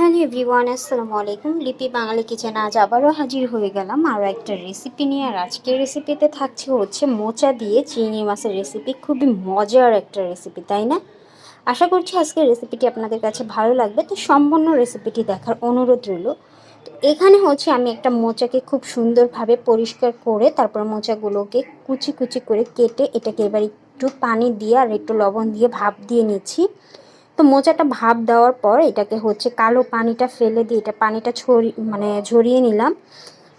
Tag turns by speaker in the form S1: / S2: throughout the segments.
S1: Hello everyone, আসসালামু আলাইকুম। লিপি বাঙালি কিচেন আজ আবারও হাজির হয়ে গেলাম। আরও একটা রেসিপি নিয়ে। আর আজকের রেসিপিতে থাকছে হচ্ছে মোচা দিয়ে চিংড়ি মাছের রেসিপি খুবই মজার একটা রেসিপি তাই না? আশা করছি আজকের রেসিপিটি আপনাদের কাছে ভালো লাগবে। তো সম্পূর্ণ রেসিপিটি দেখার অনুরোধ রইল। তো এখানে হচ্ছে আমি একটা মোচাকে খুব সুন্দরভাবে পরিষ্কার করে তারপর মোচাগুলোকে কুচি কুচি করে কেটে এটাকে এবার একটু পানি দিয়ে আর একটু লবণ দিয়ে ভাপ দিয়ে নিচ্ছি। তো মোচাটা ভাপ দেওয়ার পর এটাকে হচ্ছে কালো পানিটা ফেলে দিয়ে এটা পানিটা ছড়ি মানে ঝরিয়ে নিলাম।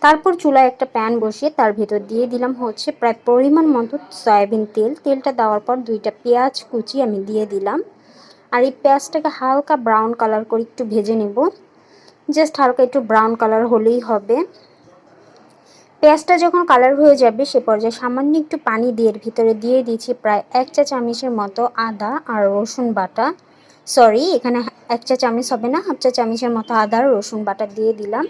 S1: তারপর চুলায় একটা প্যান বসিয়ে তার ভেতর দিয়ে দিলাম হচ্ছে প্রায় পরিমাণ মতো সয়াবিন তেল। তেলটা দেওয়ার পর দুইটা পেঁয়াজ কুচি আমি দিয়ে দিলাম। আর এই পেঁয়াজটাকে হালকা ব্রাউন কালার করে একটু ভেজে নেব। জাস্ট হালকা একটু ব্রাউন কালার হলেই হবে। পেঁয়াজটা যখন কালার হয়ে যাবে সে পর্যায়ে সামান্য একটু পানি দিয়ে ভিতরে দিয়ে দিচ্ছি প্রায় এক চা চামচের মতো আদা আর রসুন বাটা। সরি এখানে এক চা চামচ হবে না, হাফ চা চামচের মতো আদা, রসুন বাটা দিয়ে দিলাম।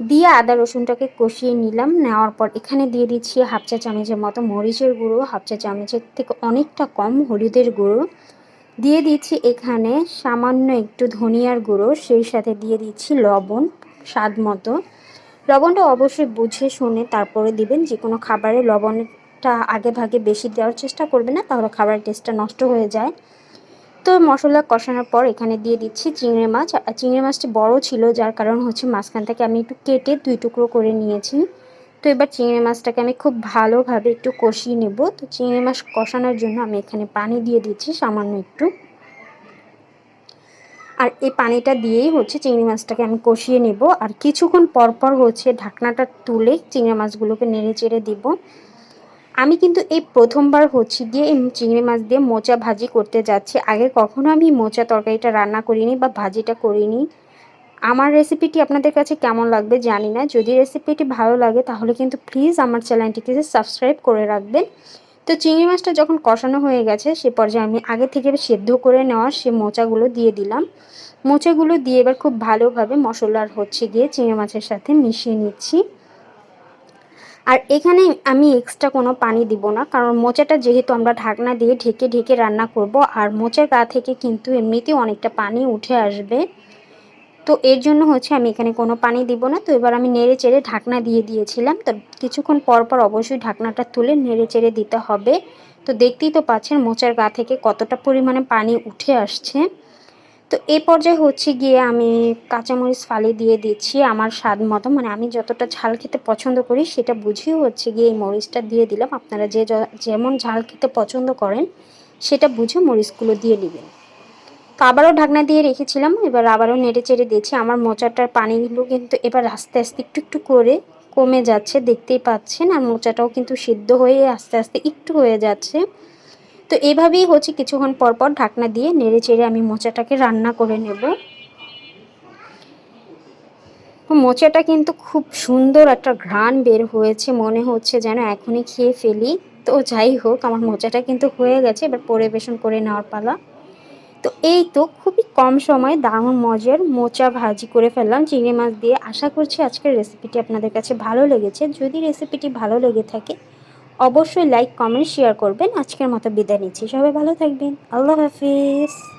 S1: দিয়ে আদা, রসুনটাকে কষিয়ে নিলাম, নেওয়ার পর এখানে দিয়ে দিচ্ছি হাফ চা চামচের মতো মরিচের গুঁড়ো, হাফ চা চামচের থেকে অনেকটা কম হলুদের গুঁড়ো। দিয়ে দিচ্ছি এখানে সামান্য একটু ধনিয়ার গুঁড়ো, সেই সাথে দিয়ে দিচ্ছি লবণ, স্বাদ মতো। লবণটা অবশ্যই বুঝে শুনে তারপরে দিবেন যে কোনো খাবারে লবণটা আগে ভাগে বেশি দেওয়ার চেষ্টা করবে না, তাহলে খাবারের টেস্টটা নষ্ট হয়ে যায়। তো মশলা কষানোর পর এখানে দিয়ে দিচ্ছি চিংড়ি মাছ। আর চিংড়ি মাছটি বড় ছিল, যার কারণ হচ্ছে মাঝখান থেকে আমি একটু কেটে দুই টুকরো করে নিয়েছি। তো এবার চিংড়ি মাছটাকে আমি খুব ভালোভাবে একটু কষিয়ে নেব। তো চিংড়ি মাছ কষানোর জন্য আমি এখানে পানি দিয়ে দিচ্ছি সামান্য একটু। আর এই পানিটা দিয়েই হচ্ছে চিংড়ি মাছটাকে আমি কষিয়ে নেব। আর কিছুক্ষণ পরপর হচ্ছে ঢাকনাটা তুলে চিংড়ি মাছগুলোকে নেড়ে চেড়ে দিব। আমি কিন্তু এই প্রথমবার হচ্ছে গিয়ে এই চিংড়ি মাছ দিয়ে মোচা ভাজি করতে যাচ্ছি। আগে কখনো আমি মোচা তরকারিটা রান্না করিনি বা ভাজিটা করিনি। আমার রেসিপিটি আপনাদের কাছে কেমন লাগবে জানি না। যদি রেসিপিটি ভালো লাগে তাহলে কিন্তু প্লিজ আমার চ্যানেলটিকে সাবস্ক্রাইব করে রাখবেন। তো চিংড়ি মাছটা যখন কষানো হয়ে গেছে সে পর্যায়ে আমি আগে থেকে সেদ্ধ করে নেওয়া সে মোচাগুলো দিয়ে দিলাম। মোচাগুলো দিয়ে এবার খুব ভালোভাবে মশলার হচ্ছে গিয়ে চিংড়ি মাছের সাথে মিশিয়ে নিচ্ছি। আর এখানে আমি এক্সট্রা কোনো পানি দিব না, কারণ মোচাটা যেহেতু আমরা ঢাকনা দিয়ে ঢেকে ঢেকে রান্না করব, আর মোচার গা থেকে কিন্তু এমনিতেই অনেকটা পানি উঠে আসবে। তো এর জন্য হচ্ছে আমি এখানে কোনো পানি দিব না। তো এবার আমি নেড়ে চেড়ে ঢাকনা দিয়ে দিয়েছিলাম। তো কিছুক্ষণ পর পর অবশ্যই ঢাকনাটা তুলে নেড়ে চেড়ে দিতে হবে। তো দেখতেই তো পাচ্ছেন মোচার গা থেকে কতটা পরিমাণে পানি উঠে আসছে। তো এই পর্যায়ে হচ্ছে গিয়ে আমি কাঁচামরিচ ফালি দিয়ে দিচ্ছি আমার স্বাদ মতো। মানে আমি যতটা ঝাল খেতে পছন্দ করি সেটা বুঝিয়ে হচ্ছে গিয়ে এই মরিচটা দিয়ে দিলাম। আপনারা যে যেমন ঝাল খেতে পছন্দ করেন সেটা বুঝে মরিচগুলো দিয়ে নেবেন। তো আবারও ঢাকনা দিয়ে রেখেছিলাম, এবার আবারও নেড়ে চেড়ে দিয়েছি আমার মোচাটার পানিগুলো কিন্তু এবার আস্তে আস্তে একটু একটু করে কমে যাচ্ছে, দেখতেই পাচ্ছেন। আর মোচাটাও কিন্তু সিদ্ধ হয়ে আস্তে আস্তে একটু হয়ে যাচ্ছে। তো এভাবেই হচ্ছে কিছুক্ষণ পর পর ঢাকনা দিয়ে নেড়ে চেড়ে আমি মোচাটাকে রান্না করে নেব। মোচাটা কিন্তু খুব সুন্দর একটা ঘ্রাণ বের হয়েছে, মনে হচ্ছে যেন এখনই খেয়ে ফেলি। তো যাই হোক, আমার মোচাটা কিন্তু হয়ে গেছে, এবার পরিবেশন করে নেওয়ার পালা। তো এই তো খুবই কম সময় দারুণ মজার মোচা ভাজি করে ফেললাম, চিংড়ি মাছ দিয়ে। আশা করছি আজকের রেসিপিটি আপনাদের কাছে ভালো লেগেছে। যদি রেসিপিটি ভালো লেগে থাকে অবশ্যই লাইক কমেন্ট শেয়ার করবেন। আজকের মতো বিদায় নিচ্ছি। সবাই ভালো থাকবেন। আল্লাহ হাফিজ।